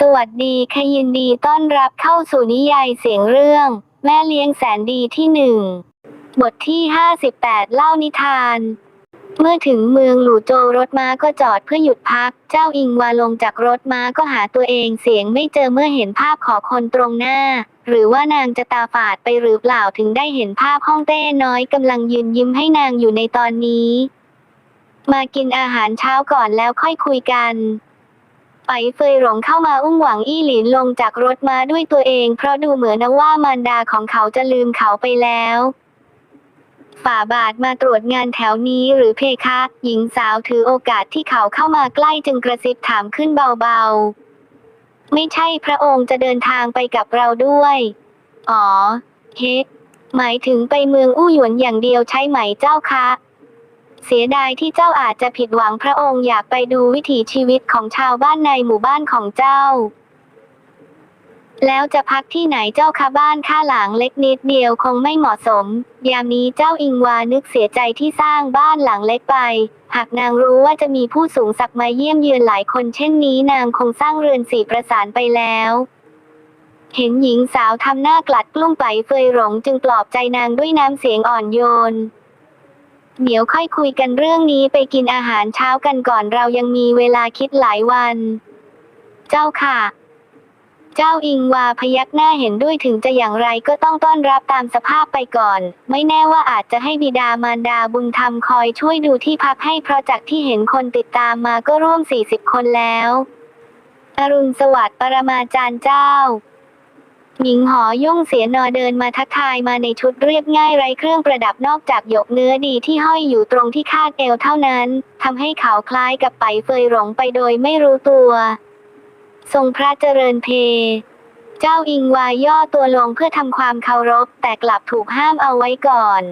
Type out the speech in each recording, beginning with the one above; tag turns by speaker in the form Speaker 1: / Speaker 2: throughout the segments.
Speaker 1: สวัสดีค่ะยินดีต้อนรับเข้าสู่นิยายเสียงเรื่อง แม่เลี้ยงแสนดีที่หนึ่งบทที่ 58 เล่านิทาน เมื่อถึงเมืองหลู่โจรถม้าก็จอดเพื่อหยุดพัก เจ้าอิงวาลงจากรถม้าก็หาตัวเองเสียงไม่เจอเมื่อเห็นภาพขอคนตรงหน้า หรือว่านางจะตาฝาดไปหรือเปล่าถึงได้เห็นภาพห้องเต้น้อยกำลังยืนยิ้มให้นางอยู่ในตอนนี้ มากินอาหารเช้าก่อนแล้วค่อยคุยกัน ไปเฟยหลงเข้ามาอุ้มหวังอี้หลินลงจากรถมาด้วยตัวเอง เพราะดูเหมือนนะว่ามารดาของเขาจะลืมเขาไปแล้ว ฝ่าบาทมาตรวจงานแถวนี้หรือเพคะ หญิงสาวถือโอกาสที่เขาเข้ามาใกล้จึงกระซิบถามขึ้นเบาๆ ไม่ใช่พระองค์จะเดินทางไปกับเราด้วย อ๋อ เฮหมายถึงไปเมืองอู้หยวนอย่างเดียวใช่ไหมเจ้าคะ เสียดายที่เจ้าอาจจะผิดหวังพระองค์อยากไปดูวิถีชีวิตของชาวบ้านในหมู่บ้านของเจ้า แล้วจะพักที่ไหนเจ้าคะบ้านข้าหลังเล็กนิดเดียวคงไม่เหมาะสม ยามนี้เจ้าอิงวานึกเสียใจที่สร้างบ้านหลังเล็กไป หากนางรู้ว่าจะมีผู้สูงศักดิ์มาเยี่ยมเยือนหลายคนเช่นนี้นางคงสร้างเรือนสีประสานไปแล้วเห็นหญิงสาวทำหน้ากลัดกลุ้มไปเฟยหลงจึงปลอบใจนางด้วยน้ำเสียงอ่อนโยน เดี๋ยวค่อยคุยกันเรื่องนี้ไปกินอาหารเช้ากันก่อนเรายังมีเวลาคิดหลายวัน เจ้าค่ะ เจ้าอิงวาพยักหน้าเห็นด้วยถึงจะอย่างไรก็ต้องต้อนรับตามสภาพไปก่อน ไม่แน่ว่าอาจจะให้บิดามารดาบุญธรรมคอยช่วยดูที่พักให้เพราะจากที่เห็นคนติดตามมาก็ร่วม 40 คนแล้ว อรุณสวัสดิ์ปรมาจารย์เจ้า หญิงหอย่งเสียนอเดินมาทักทายมาในชุดเรียบง่ายไร้เครื่องประดับนอกจากหยกเนื้อดีที่ห้อยอยู่ตรงที่คาดเอวเท่านั้นทำให้เขาคล้ายกับไปเฟยหลงไปโดยไม่รู้ตัว ทรงพระเจริญเพ เจ้าอิงวายย่อตัวลงเพื่อทำความเคารพแต่กลับถูกห้ามเอาไว้ก่อน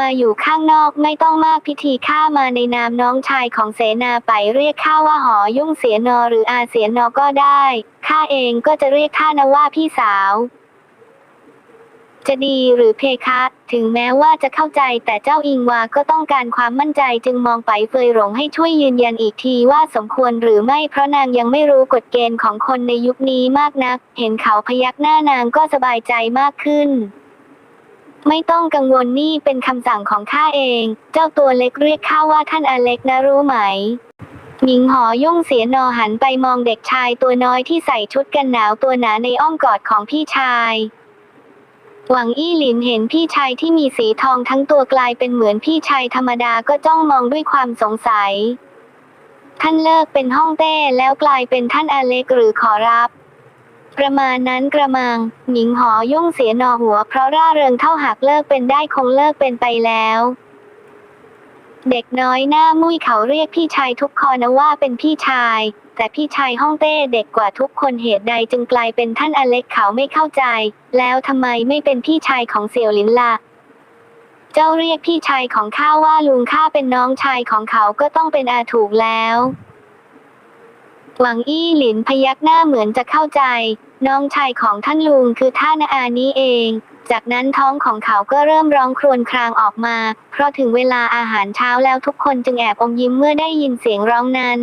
Speaker 1: มาอยู่ข้างนอกไม่ต้องมากพิธีข้ามาในนามน้องชายของเสนาไปเรียกข้าว่าหอยุ่งเสียนอหรืออาเสียนอก็ได้ข้าเองก็จะเรียกข้านะว่าพี่สาว จะดีหรือเพคะ ถึงแม้ว่าจะเข้าใจแต่เจ้าอิงวาก็ต้องการความมั่นใจจึงมองไปเฟยหลงให้ช่วยยืนยันอีกทีว่าสมควรหรือไม่เพราะนางยังไม่รู้กฎเกณฑ์ของคนในยุคนี้มากนัก เห็นเขาพยักหน้านางก็สบายใจมากขึ้น ไม่ต้องกังวลนี่เป็นคำสั่งของข้าเอง เจ้าตัวเล็กเรียกข้าว่าท่านอเล็กนะรู้ไหม หญิงหอย่งเสียนอหันไปมองเด็กชายตัวน้อยที่ใส่ชุดกันหนาวตัวหนาในอ้อมกอดของพี่ชาย หวังอี้หลินเห็นพี่ชายที่มีสีทองทั้งตัวกลายเป็นเหมือนพี่ชายธรรมดาก็จ้องมองด้วยความสงสัย ท่านเลิกเป็นห้องเต้แล้วกลายเป็นท่านอเล็กหรือขอรับ ประมาณนั้นกระมังหญิงหอยุ่งเสียนอหัวเพราะร่าเริงเท่าหากเลิกเป็นได้คงเลิกเป็นไปแล้ว เด็กน้อยหน้ามุ้ยเขาเรียกพี่ชายทุกคนนะว่าเป็นพี่ชาย แต่พี่ชายห้องเต้เด็กกว่าทุกคนเหตุใดจึงกลายเป็นท่านอเล็กเขาไม่เข้าใจ แล้วทำไมไม่เป็นพี่ชายของเสี่ยวลินล่ะเจ้าเรียกพี่ชายของข้าว่าลุงข้าเป็นน้องชายของเขาก็ต้องเป็นอาถูกแล้ว หวังอี้หลินพยักหน้าเหมือนจะเข้าใจ น้องชายของท่านลุงคือท่านอานี้เอง จากนั้นท้องของเขาก็เริ่มร้องครวญครางออกมา เพราะถึงเวลาอาหารเช้าแล้วทุกคนจึงแอบอมยิ้มเมื่อได้ยินเสียงร้องนั้น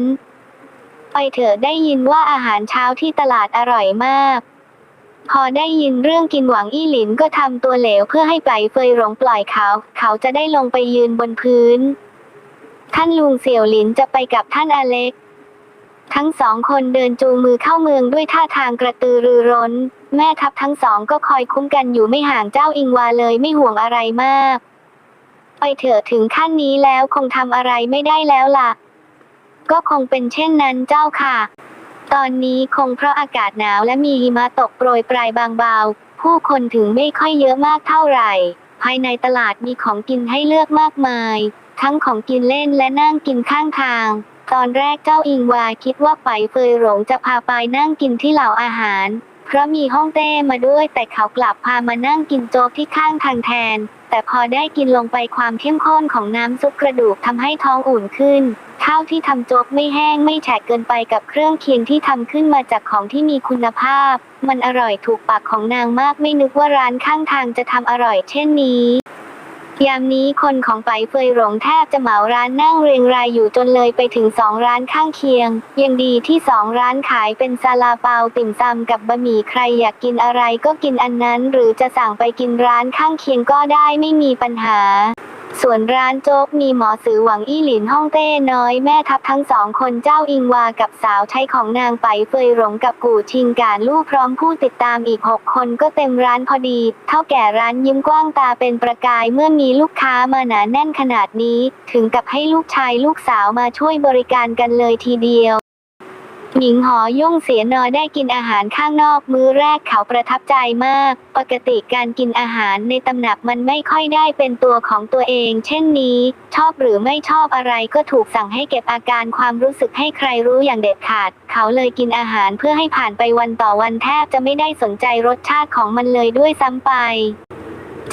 Speaker 1: ไปเถอะได้ยินว่าอาหารเช้าที่ตลาดอร่อยมาก พอได้ยินเรื่องกินหวังอี้หลินก็ทำตัวเหลวเพื่อให้ไปเฟยหลงปล่อยเขา เขาจะได้ลงไปยืนบนพื้น ท่านลุงเสี่ยวหลินจะไปกับท่านอเล็ก ทั้งสองคนเดินจูงมือเข้าเมืองด้วยท่าทางกระตือรือร้น แม่ทัพทั้งสองก็คอยคุ้มกันอยู่ไม่ห่างเจ้าอิงวาเลยไม่ห่วงอะไรมาก ไปเถอะถึงขั้นนี้แล้วคงทำอะไรไม่ได้แล้วล่ะ ก็คงเป็นเช่นนั้นเจ้าค่ะ ตอนนี้คงเพราะอากาศหนาวและมีหิมะตกโปรยปลายบางเบา ผู้คนถึงไม่ค่อยเยอะมากเท่าไหร่ ภายในตลาดมีของกินให้เลือกมากมาย ทั้งของกินเล่นและนั่งกินข้างทาง ตอนแรกเจ้าอิงวาคิดว่าไปเฟยหลงจะพาไปนั่งกินที่เหล่าอาหาร เพราะมีห้องเต้มาด้วยแต่เขากลับพามานั่งกินโจ๊กที่ข้างทางแทน แต่พอได้กินลงไปความเข้มข้นของน้ำซุปกระดูกทำให้ท้องอุ่นขึ้นข้าวที่ทำโจ๊กไม่แห้งไม่แฉะเกินไปกับเครื่องเคียงที่ทำขึ้นมาจากของที่มีคุณภาพ มันอร่อยถูกปากของนางมากไม่นึกว่าร้านข้างทางจะทำอร่อยเช่นนี้ ยามนี้คนของไปเฟยหลงแทบจะเหมาร้านนั่งเรียงรายอยู่จนเลยไปถึงสองร้านข้างเคียง ยังดีที่สองร้านขายเป็นซาลาเปาติ่มซำกับบะหมี่ใครอยากกินอะไรก็กินอันนั้น หรือจะสั่งไปกินร้านข้างเคียงก็ได้ไม่มีปัญหา ส่วนร้านโจ๊กมีหมอสือหวังอี้หลินฮ่องเต้น้อยแม่ทัพทั้งสองคนเจ้าอิงวากับสาวใช้ของนางไปเฟยหลงกับกู่ชิงการลูกพร้อมผู้ติดตามอีกหกคนก็เต็มร้านพอดี เท่าแก่ร้านยิ้มกว้างตาเป็นประกายเมื่อมีลูกค้ามาหนาแน่นขนาดนี้ ถึงกับให้ลูกชายลูกสาวมาช่วยบริการกันเลยทีเดียว หญิงหอย่งเสียนอได้กินอาหารข้างนอกมื้อแรกเขาประทับใจมาก ปกติการกินอาหารในตำหนักมันไม่ค่อยได้เป็นตัวของตัวเอง เช่นนี้ ชอบหรือไม่ชอบอะไรก็ถูกสั่งให้เก็บอาการความรู้สึกให้ใครรู้อย่างเด็ดขาด เขาเลยกินอาหารเพื่อให้ผ่านไปวันต่อวันแทบจะไม่ได้สนใจรสชาติของมันเลยด้วยซ้ำไป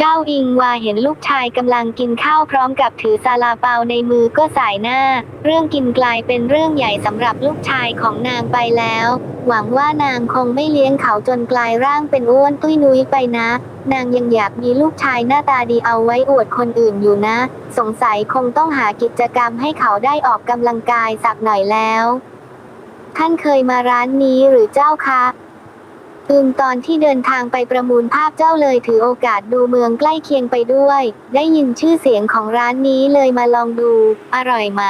Speaker 1: เจ้าอิงวาเห็นลูกชายกำลังกินข้าวพร้อมกับถือซาลาเปาในมือก็สายหน้า เรื่องกินกลายเป็นเรื่องใหญ่สำหรับลูกชายของนางไปแล้ว หวังว่านางคงไม่เลี้ยงเขาจนกลายร่างเป็นอ้วนตุ้ยนุ้ยไปนะ นางยังอยากมีลูกชายหน้าตาดีเอาไว้อวดคนอื่นอยู่นะ สงสัยคงต้องหากิจกรรมให้เขาได้ออกกำลังกายสักหน่อยแล้ว ท่านเคยมาร้านนี้หรือเจ้าคะ อืมตอนที่เดินทางไปประมูลภาพเจ้าเลยถือโอกาสดูเมืองใกล้เคียงไปด้วย ได้ยินชื่อเสียงของร้านนี้เลยมาลองดู อร่อยไหม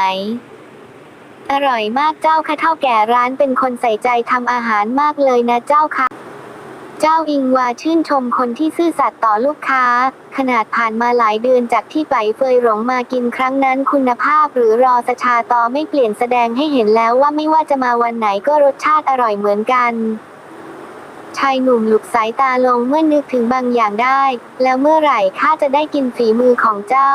Speaker 1: อร่อยมากเจ้าค่ะเท่าแก่ร้านเป็นคนใส่ใจทำอาหารมากเลยนะเจ้าค่ะเจ้าอิงวาชื่นชมคนที่ซื่อสัตย์ต่อลูกค้า ขนาดผ่านมาหลายเดือนจากที่ไปเฟยหลงมากินครั้งนั้นคุณภาพหรือรอสชาตอไม่เปลี่ยนแสดงให้เห็นแล้วว่าไม่ว่าจะมาวันไหนก็รสชาติอร่อยเหมือนกัน ชายหนุ่มหลุกสายตาลงเมื่อนึกถึงบางอย่างได้ แล้วเมื่อไหร่ข้าจะได้กินฝีมือของเจ้า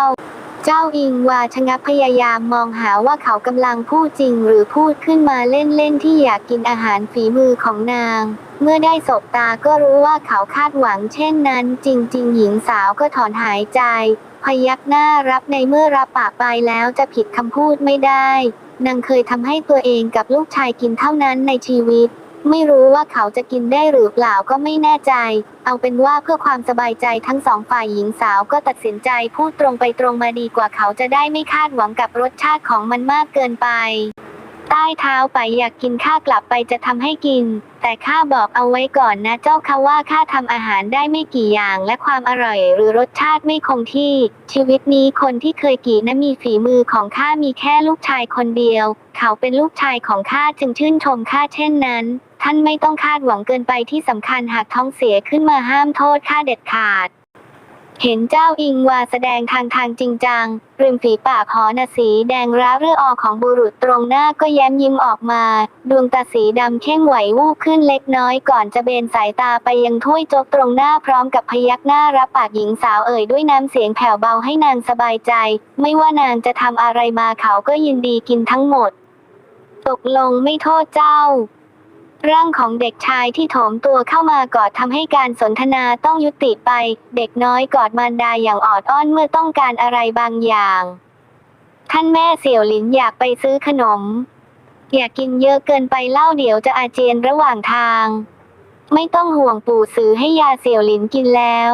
Speaker 1: เจ้าอิงวาชะงักพยายามมองหาว่าเขากำลังพูดจริงหรือพูดขึ้นมาเล่นๆที่อยากกินอาหารฝีมือของนาง เมื่อได้สบตาก็รู้ว่าเขาคาดหวังเช่นนั้น จริง ๆ หญิงสาวก็ถอนหายใจ พยักหน้ารับในเมื่อรับปากไปแล้วจะผิดคำพูดไม่ได้ นางเคยทำให้ตัวเองกับลูกชายกินเท่านั้นในชีวิต ไม่รู้ว่าเขาจะกินได้หรือเปล่าก็ไม่แน่ใจ เอาเป็นว่าเพื่อความสบายใจทั้งสองฝ่ายหญิงสาวก็ตัดสินใจพูดตรงไปตรงมาดีกว่าเขาจะได้ไม่คาดหวังกับรสชาติของมันมากเกินไป ใต้เท้าไปอยากกินข้ากลับไปจะทำให้กิน แต่ข้าบอกเอาไว้ก่อนนะเจ้าค่ะว่าข้าทำอาหารได้ไม่กี่อย่างและความอร่อยหรือรสชาติไม่คงที่ ชีวิตนี้คนที่เคยกี่นะมีฝีมือของข้ามีแค่ลูกชายคนเดียว เขาเป็นลูกชายของข้าจึงชื่นชมข้าเช่นนั้น ท่านไม่ต้องคาดหวังเกินไปที่สำคัญหากท้องเสียขึ้นมาห้ามโทษข้าเด็ดขาด เห็นเจ้าอิงวาแสดงทางทางจริงจังริมฝีปากหอนาสีแดงร้าเรือออกของบุรุษตรงหน้าก็แย้มยิ้มออกมา ดวงตาสีดำเข้งไหววูบขึ้นเล็กน้อยก่อนจะเบนสายตาไปยังถ้วยโจ๊กตรงหน้าพร้อมกับพยักหน้ารับปากหญิงสาวเอ่ยด้วยน้ำเสียงแผ่วเบาให้นางสบายใจ ไม่ว่านางจะทำอะไรมาเขาก็ยินดีกินทั้งหมด ตกลงไม่โทษเจ้า ร่างของเด็กชายที่โถมตัวเข้ามากอดทำให้การสนทนาต้องยุติไป เด็กน้อยกอดมารดาอย่างออดอ้อนเมื่อต้องการอะไรบางอย่าง ท่านแม่เสี่ยวหลินอยากไปซื้อขนม อย่ากินเยอะเกินไปเล่าเดี๋ยวจะอาเจียนระหว่างทาง ไม่ต้องห่วงปู่ซื้อให้ยาเสี่ยวหลินกินแล้ว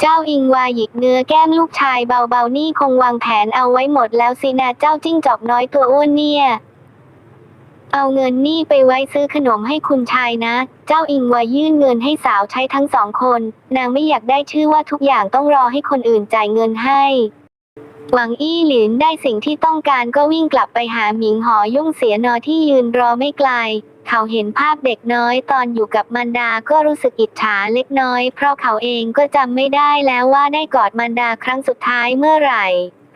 Speaker 1: เจ้าอิงวาหยิกเนื้อแก้มลูกชายเบาๆนี่คงวางแผนเอาไว้หมดแล้วสินะเจ้าจิ้งจอกน้อยตัวอ้วนเนี่ย เอาเงินนี่ไปไว้ซื้อขนมให้คุณชายนะ เจ้าอิงวายื่นเงินให้สาวใช้ทั้งสองคน นางไม่อยากได้ชื่อว่าทุกอย่างต้องรอให้คนอื่นจ่ายเงินให้ หวังอี้หลินได้สิ่งที่ต้องการก็วิ่งกลับไปหาหมิงหอยุ่งเสียนอที่ยืนรอไม่ไกล เขาเห็นภาพเด็กน้อยตอนอยู่กับมันดาก็รู้สึกอิจฉาเล็กน้อย เพราะเขาเองก็จำไม่ได้แล้วว่าได้กอดมันดาครั้งสุดท้ายเมื่อไหร่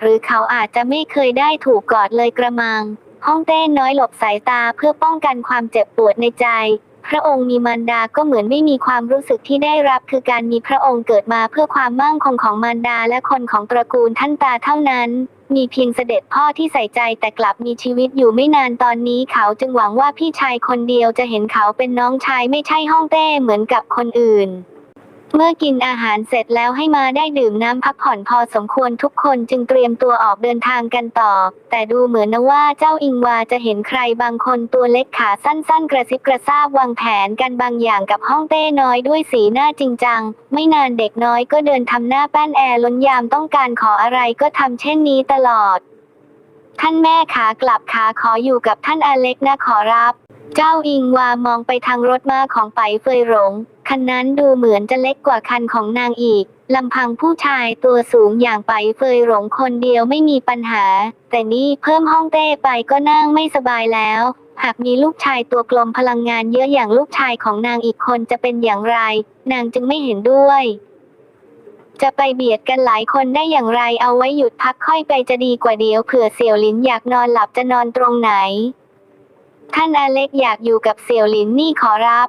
Speaker 1: หรือเขาอาจจะไม่เคยได้ถูกกอดเลยกระมัง ห้องเต้น้อยหลบสายตาเพื่อป้องกันความเจ็บปวดในใจ พระองค์มีมารดาก็เหมือนไม่มีความรู้สึกที่ได้รับ คือการมีพระองค์เกิดมาเพื่อความมั่งคงของมารดาและคนของตระกูลท่านตาเท่านั้น มีเพียงเสด็จพ่อที่ใส่ใจแต่กลับมีชีวิตอยู่ไม่นานตอนนี้เขาจึงหวังว่าพี่ชายคนเดียวจะเห็นเขาเป็นน้องชายไม่ใช่ห้องเต้เหมือนกับคนอื่น เมื่อกินอาหารเสร็จแล้วให้มาได้ดื่มน้ำพักผ่อนพอสมควรทุกคนจึงเตรียมตัวออกเดินทางกันต่อ แต่ดูเหมือนนะว่าเจ้าอิงวาจะเห็นใครบางคนตัวเล็กขาสั้นๆ กระซิบกระซาบวางแผนกันบางอย่างกับห้องเต้น้อยด้วยสีหน้าจริงจัง ไม่นานเด็กน้อยก็เดินทำหน้าแป้นแอร์ล้นยามต้องการขออะไรก็ทำเช่นนี้ตลอด ท่านแม่ขากลับขาขออยู่กับท่านอเล็กนะขอรับ เจ้าอิงวามองไปทางรถม้าของไปเฟยหลง คันนั้นดูเหมือนจะเล็กกว่าคันของนางอีก ลำพังผู้ชายตัวสูงอย่างไปเฟยหลงคนเดียวไม่มีปัญหา แต่นี่เพิ่มห้องเต้ไปก็นั่งไม่สบายแล้ว หากมีลูกชายตัวกลมพลังงานเยอะอย่างลูกชายของนางอีกคนจะเป็นอย่างไร นางจึงไม่เห็นด้วย จะไปเบียดกันหลายคนได้อย่างไรเอาไว้หยุดพักค่อยไปจะดีกว่าเดียวเผื่อเสี่ยวหลินอยากนอนหลับจะนอนตรงไหน ท่านอเล็กอยากอยู่กับเสี่ยวหลินนี่ขอรับ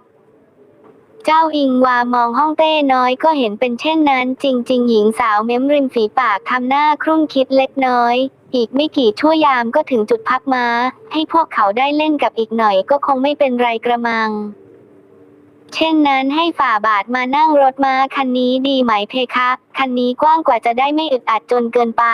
Speaker 1: เจ้าอิงวามองห้องเต้น้อยก็เห็นเป็นเช่นนั้น จริง ๆ หญิงสาวเม้มริมฝีปากทำหน้าครุ่นคิดเล็กน้อย อีกไม่กี่ชั่วยามก็ถึงจุดพักมา ให้พวกเขาได้เล่นกับอีกหน่อยก็คงไม่เป็นไรกระมัง เช่นนั้นให้ฝ่าบาทมานั่งรถม้าคันนี้ดีไหมเพคะ คันนี้กว้างกว่าจะได้ไม่อึดอัดจนเกินไป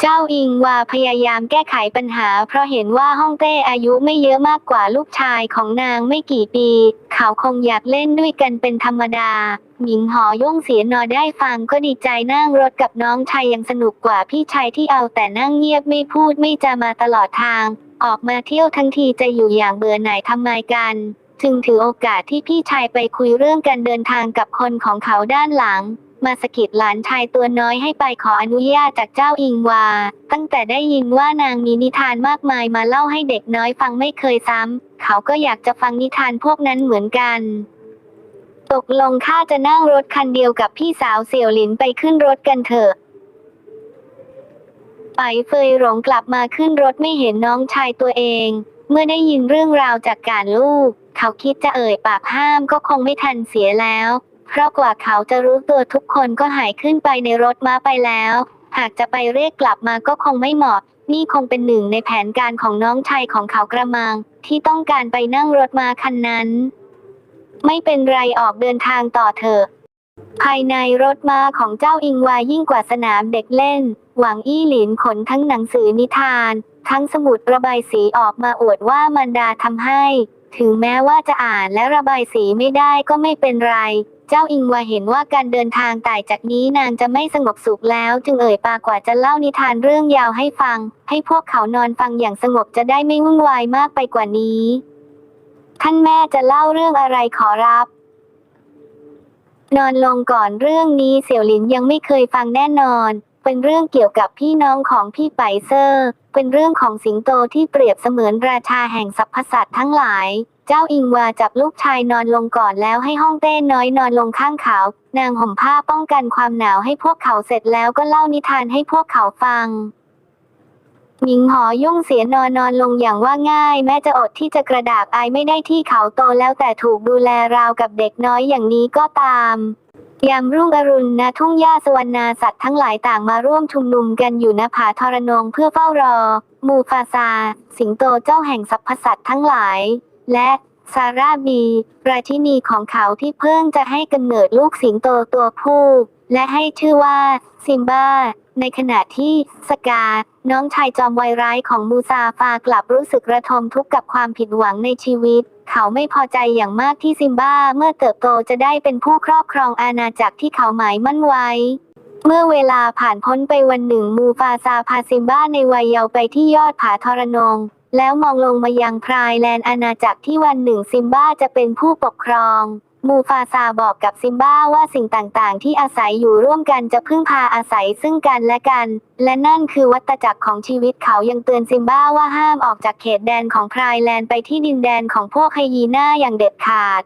Speaker 1: เจ้าอิงวาพยายามแก้ไขปัญหา เพราะเห็นว่าฮ่องเต้อายุไม่เยอะมากกว่าลูกชายของนางไม่กี่ปี เขาคงอยากเล่นด้วยกันเป็นธรรมดา หญิงหอย่งเสียนอได้ฟังก็ดีใจนั่งรถกับน้องชายยังสนุกกว่าพี่ชายที่เอาแต่นั่งเงียบไม่พูดไม่จะมาตลอดทาง ออกมาเที่ยวทั้งทีจะอยู่อย่างเบื่อหน่ายทำไมกันจึงถือโอกาสที่พี่ชายไปคุยเรื่องการเดินทางกับคนของเขาด้านหลัง มาสกิดหลานชายตัวน้อยให้ไปขออนุญาตจากเจ้าอิงวา ตั้งแต่ได้ยินว่านางมีนิทานมากมายมาเล่าให้เด็กน้อยฟังไม่เคยซ้ำ เขาก็อยากจะฟังนิทานพวกนั้นเหมือนกัน ตกลงข้าจะนั่งรถคันเดียวกับพี่สาวเสี่ยวหลินไปขึ้นรถกันเถอะไปเฟยหลงกลับมาขึ้นรถไม่เห็นน้องชายตัวเอง เมื่อได้ยินเรื่องราวจากการลูก เขาคิดจะเอ่ยปากห้ามก็คงไม่ทันเสียแล้ว เพราะกว่าเขาจะรู้ตัวทุกคนก็หายขึ้นไปในรถม้าไปแล้ว หากจะไปเรียกกลับมาก็คงไม่เหมาะ นี่คงเป็นหนึ่งในแผนการของน้องชายของเขากระมัง ที่ต้องการไปนั่งรถม้าคันนั้น ไม่เป็นไรออกเดินทางต่อเถอะภายในรถม้าของเจ้าอิงวายิ่งกว่าสนามเด็กเล่น หวังอี้หลินขนทั้งหนังสือนิทาน ทั้งสมุดระบายสีออกมาอวดว่ามันดาทำให้ ถึงแม้ว่าจะอ่านและระบายสีไม่ได้ก็ไม่เป็นไร เจ้าอิงวาเห็นว่าการเดินทางต่ายจากนี้นางจะไม่สงบสุขแล้ว จึงเอ่ยปากกว่าจะเล่านิทานเรื่องยาวให้ฟัง ให้พวกเขานอนฟังอย่างสงบจะได้ไม่วุ่นวายมากไปกว่านี้ ท่านแม่จะเล่าเรื่องอะไรขอรับ นอนลงก่อนเรื่องนี้เสี่ยวหลินยังไม่เคยฟังแน่นอน เป็นเรื่องเกี่ยวกับพี่น้องของพี่ไปเซอร์ เป็นเรื่องของสิงโตที่เปรียบเสมือนราชาแห่งสรรพสัตว์ทั้งหลาย เจ้าอิงวาจับลูกชายนอนลงก่อนแล้วให้ห้องเต้น้อยนอนลงข้างเขา นางห่มผ้าป้องกันความหนาวให้พวกเขาเสร็จแล้วก็เล่านิทานให้พวกเขาฟังหญิงหอยุ่งเสียนอนนอนลงอย่างว่าง่าย แม้จะอดที่จะกระดากอายไม่ได้ที่เขาโตแล้วแต่ถูกดูแลราวกับเด็กน้อยอย่างนี้ก็ตาม ยามรุ่งอรุณณทุ่งหญ้าสวรรณาสัตว์ทั้งหลายต่างมาร่วมชุมนุมกันอยู่ณผาทรนงเพื่อเฝ้ารอ มูฟาซา สิงโตเจ้าแห่งสรรพสัตว์ทั้งหลาย และซาราบี ราชินีของเขาที่เพิ่งจะให้กำเนิดลูกสิงโตตัวผู้ และให้ชื่อว่า ซิมบ้า ในขณะที่สกา น้องชายจอมวัยร้ายของมูซาฟากลับรู้สึกระทมทุกข์กับความผิดหวังในชีวิต เขาไม่พอใจอย่างมากที่ซิมบ้าเมื่อเติบโตจะได้เป็นผู้ครอบครองอาณาจักรที่เขาหมายมั่นไว้ เมื่อเวลาผ่านพ้นไปวันหนึ่งมูฟาซาพาซิมบ้าในวัยเยาว์ไปที่ยอดผาทรนง แล้วมองลงมายังพรายแลนด์อาณาจักรที่วันหนึ่งซิมบ้าจะเป็นผู้ปกครอง มูฟาซาบอกกับซิมบ้าว่าสิ่งต่างๆ ที่อาศัยอยู่ร่วมกันจะพึ่งพาอาศัยซึ่งกันและกัน และนั่นคือวัตจักรของชีวิตเขายังเตือนซิมบ้าว่าห้ามออกจากเขตแดนของพรายแลนด์ไปที่ดินแดนของพวกไฮยีน่าอย่างเด็ดขาด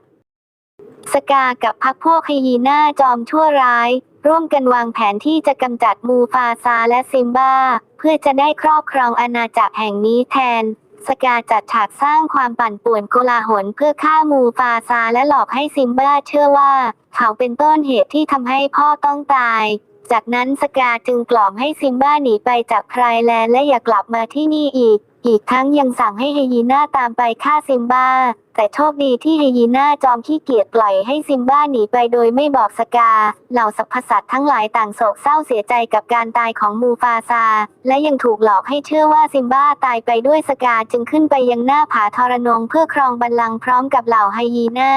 Speaker 1: สกากับพักพวกไฮยีน่าจอมชั่วร้าย ร่วมกันวางแผนที่จะกำจัดมูฟาซาและซิมบ้า เพื่อจะได้ครอบครองอาณาจักรแห่งนี้แทน สกาจัดฉากสร้างความปั่นป่วนโกลาหลเพื่อฆ่ามูฟาซาและหลอกให้ซิมบ้าเชื่อว่า เขาเป็นต้นเหตุที่ทำให้พ่อต้องตาย จากนั้นสกาจึงกล่อมให้ซิมบ้าหนีไปจากไพรแลนด์และอย่ากลับมาที่นี่อีก อีกทั้งยังสั่งให้เฮยีน่าตามไปฆ่าซิมบ้า แต่โชคดีที่เฮยีน่าจอมขี้เกียจปล่อยให้ซิมบ้าหนีไปโดยไม่บอกสกา เหล่าสรรพสัตทั้งหลายต่างโศกเศร้าเสียใจกับการตายของมูฟาซา และยังถูกหลอกให้เชื่อว่าซิมบ้าตายไปด้วยสกาจึงขึ้นไปยังหน้าผาทรนงเพื่อครองบัลลังก์พร้อมกับเหล่าไฮยีน่า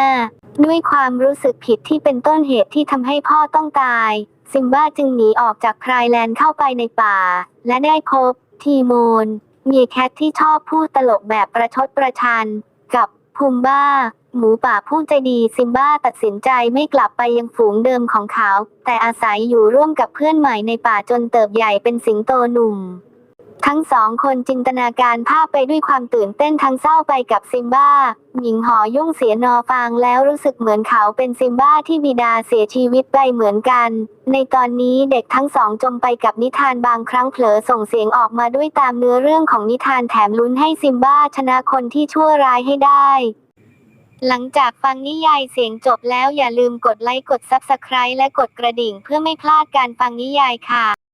Speaker 1: ด้วยความรู้สึกผิดที่เป็นต้นเหตุที่ทำให้พ่อต้องตาย ซิมบ้าจึงหนีออกจากพรายแลนด์เข้าไปในป่า และได้พบทีโมน มีแคทที่ชอบพูดตลกแบบประชดประชัน กับพุมบ้า หมูป่าผู้ใจดีซิมบ้าตัดสินใจไม่กลับไปยังฝูงเดิมของเขา แต่อาศัยอยู่ร่วมกับเพื่อนใหม่ในป่าจนเติบใหญ่เป็นสิงโตหนุ่ม ทั้งสองคนจินตนาการภาพไปด้วยความตื่นเต้นทั้งเศร้าไปกับซิมบ้า หญิงหอยุ่งเสียนอฟังแล้วรู้สึกเหมือนเขาเป็นซิมบ้าที่บิดาเสียชีวิตไปเหมือนกัน ในตอนนี้เด็กทั้งสองจมไปกับนิทานบางครั้งเผลอส่งเสียงออกมาด้วยตามเนื้อเรื่องของนิทานแถมลุ้นให้ซิมบ้าชนะคนที่ชั่วร้ายให้ได้หลังจากฟังนิยายเสียงจบแล้วอย่าลืมกดไลค์กด Subscribe และกดกระดิ่งเพื่อไม่พลาดการฟังนิยายค่ะ